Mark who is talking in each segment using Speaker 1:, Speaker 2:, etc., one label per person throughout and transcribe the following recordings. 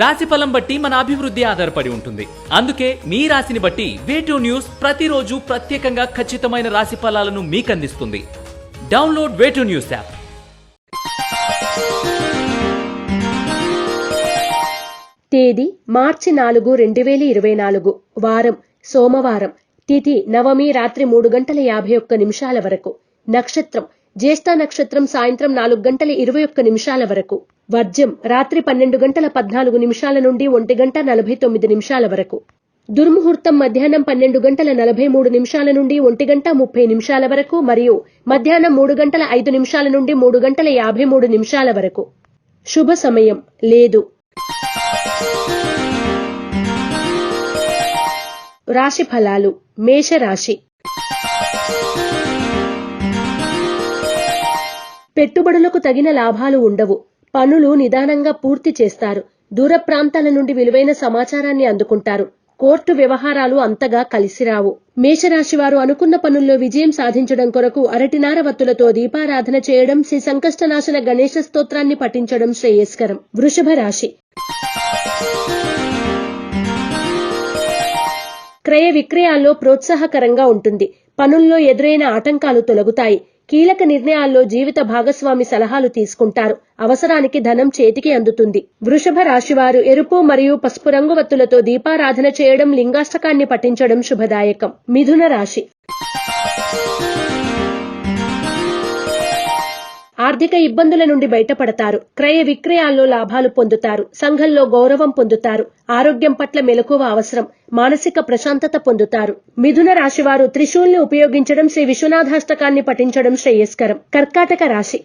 Speaker 1: రాశి ఫలం బట్టి మన అభివృద్ధి ఆధారపడి ఉంటుంది. అందుకే మీ రాశిని బట్టి వేటూ న్యూస్ ప్రతిరోజు ప్రత్యేకంగా ఖచ్చితమైన రాశి ఫలాలను మీకు అందిస్తుంది డౌన్లోడ్ వేటూ న్యూస్ యాప్
Speaker 2: తేదీ మార్చి నాలుగు రెండు వేల ఇరవై నాలుగు. వారం సోమవారం. తిథి నవమి రాత్రి మూడు గంటల యాభై ఒక్క నిమిషాల వరకు. నక్షత్రం జ్యేష్ఠ నక్షత్రం సాయంత్రం నాలుగు గంటల ఇరవై ఒక్క నిమిషాల వరకు. వర్జ్యం రాత్రి పన్నెండు గంటల పద్నాలుగు నిమిషాల నుండి ఒంటి గంట నలభై తొమ్మిది నిమిషాల వరకు. దుర్ముహూర్తం మధ్యాహ్నం పన్నెండు గంటల నలభై మూడు నిమిషాల నుండి ఒంటి గంట ముప్పై నిమిషాల వరకు మరియు మధ్యాహ్నం మూడు గంటల ఐదు నిమిషాల నుండి మూడు గంటల యాభై మూడు నిమిషాల వరకు. శుభ సమయం. లేదు. రాశి ఫలాలు. మేషరాశి. పెట్టుబడులకు తగిన లాభాలు ఉండవు. పనులు నిదానంగా పూర్తి చేస్తారు. దూర ప్రాంతాల నుండి విలువైన సమాచారాన్ని అందుకుంటారు. కోర్టు వ్యవహారాలు అంతగా కలిసిరావు. మేషరాశివారు అనుకున్న పనుల్లో విజయం సాధించడం కొరకు అరటినార వత్తులతో దీపారాధన చేయడం శ్రీ సంకష్టనాశన గణేష స్తోత్రాన్ని పఠించడం శ్రేయస్కరం. వృషభ రాశి. క్రయ విక్రయాల్లో ప్రోత్సాహకరంగా ఉంటుంది. పనుల్లో ఎదురైన ఆటంకాలు తొలగుతాయి. కీలక నిర్ణయాల్లో జీవిత భాగస్వామి సలహాలు తీసుకుంటారు. అవసరానికి ధనం చేతికి అందుతుంది. వృషభ రాశివారు ఎరుపు మరియు పసుపు రంగు వత్తులతో దీపారాధన చేయడం లింగాష్టకాన్ని పఠించడం శుభదాయకం. మిథున రాశి ఆర్థిక ఇబ్బందుల నుండి బయటపడతారు. క్రయ విక్రయాల్లో లాభాలు పొందుతారు. సంఘంలో గౌరవం పొందుతారు. ఆరోగ్యం పట్ల మెలకువ అవసరం. మానసిక ప్రశాంతత పొందుతారు. మిథున రాశివారు త్రిశూల్ని ఉపయోగించడం శ్రీ విశ్వనాథాష్టకాన్ని పఠించడం శ్రేయస్కరం. కర్కాటక రాశి.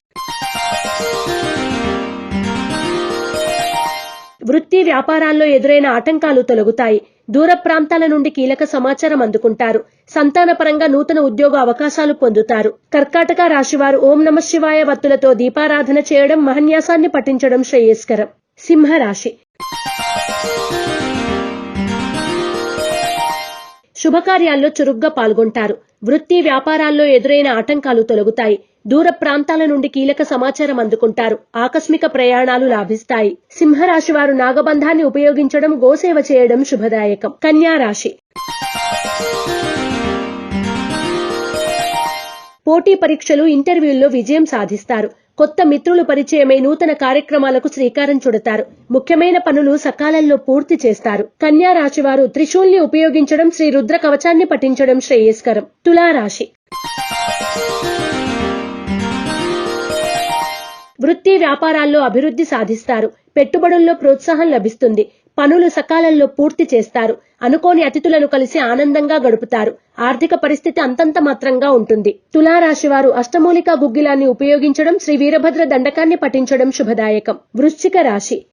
Speaker 2: వృత్తి వ్యాపారాల్లో ఎదురైన ఆటంకాలు తొలగుతాయి. దూర ప్రాంతాల నుండి కీలక సమాచారం అందుకుంటారు. సంతానపరంగా నూతన ఉద్యోగ అవకాశాలు పొందుతారు. కర్కాటక రాశివారు ఓం నమ శివాయ వత్తులతో దీపారాధన చేయడం మహన్యాసాన్ని పఠించడం శ్రేయస్కరం. సింహరాశి. శుభకార్యాల్లో చురుగ్గా పాల్గొంటారు. వృత్తి వ్యాపారాల్లో ఎదురైన ఆటంకాలు తొలగుతాయి. దూర ప్రాంతాల నుండి కీలక సమాచారం అందుకుంటారు. ఆకస్మిక ప్రయాణాలు లాభిస్తాయి. సింహరాశి వారు నాగబంధాన్ని ఉపయోగించడం గోసేవ చేయడం శుభదాయకం. కన్యా రాశి. పోటీ పరీక్షలు ఇంటర్వ్యూల్లో విజయం సాధిస్తారు. కొత్త మిత్రులు పరిచయమై నూతన కార్యక్రమాలకు శ్రీకారం చుడతారు. ముఖ్యమైన పనులు సకాలంలో పూర్తి చేస్తారు. కన్యా రాశి వారు త్రిశూల్ని ఉపయోగించడం శ్రీ రుద్ర కవచాన్ని పఠించడం శ్రేయస్కరం. తులారాశి వృత్తి వ్యాపారాల్లో అభివృద్ధి సాధిస్తారు. పెట్టుబడుల్లో ప్రోత్సాహం లభిస్తుంది. పనులు సకాలంలో పూర్తి చేస్తారు. అనుకోని అతిథులను కలిసి ఆనందంగా గడుపుతారు. ఆర్థిక పరిస్థితి అంతంత మాత్రంగా ఉంటుంది. తులారాశి వారు అష్టమూలికా గుగ్గిలాన్ని ఉపయోగించడం శ్రీ వీరభద్ర దండకాన్ని పఠించడం శుభదాయకం. వృశ్చిక రాశి.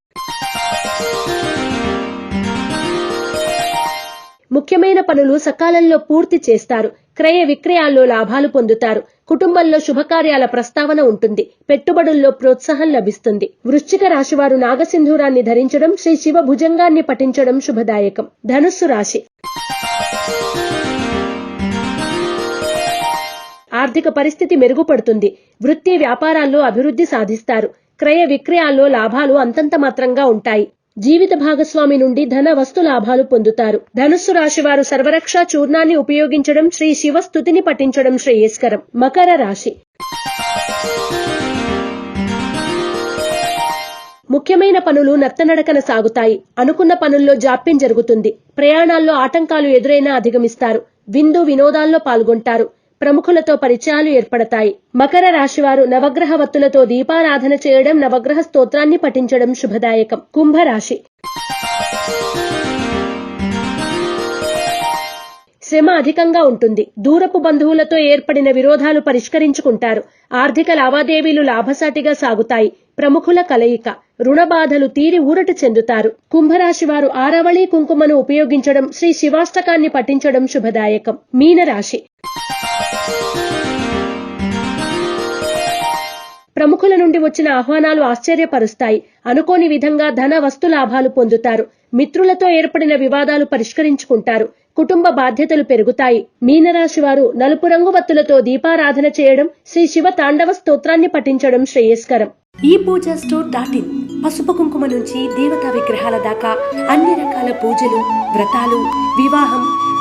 Speaker 2: ముఖ్యమైన పనులు సకాలంలో పూర్తి చేస్తారు. క్రయ విక్రయాల్లో లాభాలు పొందుతారు. కుటుంబంలో శుభకార్యాల ప్రస్తావన ఉంటుంది. పెట్టుబడుల్లో ప్రోత్సాహం లభిస్తుంది. వృశ్చిక రాశివారు నాగసింధూరాన్ని ధరించడం శ్రీ శివ భుజంగాన్ని పఠించడం శుభదాయకం. ధనుస్సు రాశి. ఆర్థిక పరిస్థితి మెరుగుపడుతుంది. వృత్తి వ్యాపారాల్లో అభివృద్ధి సాధిస్తారు. క్రయ విక్రయాల్లో లాభాలు అంతంత మాత్రంగా ఉంటాయి. జీవిత భాగస్వామి నుండి ధన వస్తు లాభాలు పొందుతారు. ధనుస్సు రాశి వారు సర్వరక్ష చూర్ణాన్ని ఉపయోగించడం శ్రీ శివస్థుతిని పఠించడం శ్రేయస్కరం. మకర రాశి. ముఖ్యమైన పనులు నత్తనడకన సాగుతాయి. అనుకున్న పనుల్లో జాప్యం జరుగుతుంది. ప్రయాణాల్లో ఆటంకాలు ఎదురైనా అధిగమిస్తారు. విందు వినోదాల్లో పాల్గొంటారు. ప్రముఖులతో పరిచయాలు ఏర్పడతాయి. మకర రాశివారు నవగ్రహ వత్తులతో దీపారాధన చేయడం నవగ్రహ స్తోత్రాన్ని పఠించడం శుభదాయకం. కుంభరాశి. శ్రమ అధికంగా ఉంటుంది. దూరపు బంధువులతో ఏర్పడిన విరోధాలు పరిష్కరించుకుంటారు. ఆర్థిక లావాదేవీలు లాభసాటిగా సాగుతాయి. ప్రముఖుల కలయిక. రుణ బాధలు తీరి ఊరట చెందుతారు. కుంభరాశి వారు ఆరవళి కుంకుమను ఉపయోగించడం శ్రీ శివాష్టకాన్ని పఠించడం శుభదాయకం. మీనరాశి. ప్రముఖుల నుండి వచ్చిన ఆహ్వానాలు ఆశ్చర్యపరుస్తాయి. అనుకోని విధంగా ధన వస్తు లాభాలు పొందుతారు. మిత్రులతో ఏర్పడిన వివాదాలు పరిష్కరించుకుంటారు. కుటుంబ బాధ్యతలు పెరుగుతాయి. మీనరాశి వారు నలుపు రంగు వత్తులతో దీపారాధన చేయడం శ్రీ శివ తాండవ స్తోత్రాన్ని పఠించడం శ్రేయస్కరం. ఈ పూజ స్టోర్ డాట్ ఇన్ పసుపు కుంకుమ నుంచి దేవతా విగ్రహాల దాకా అన్ని రకాల పూజలు వ్రతాలు వివాహం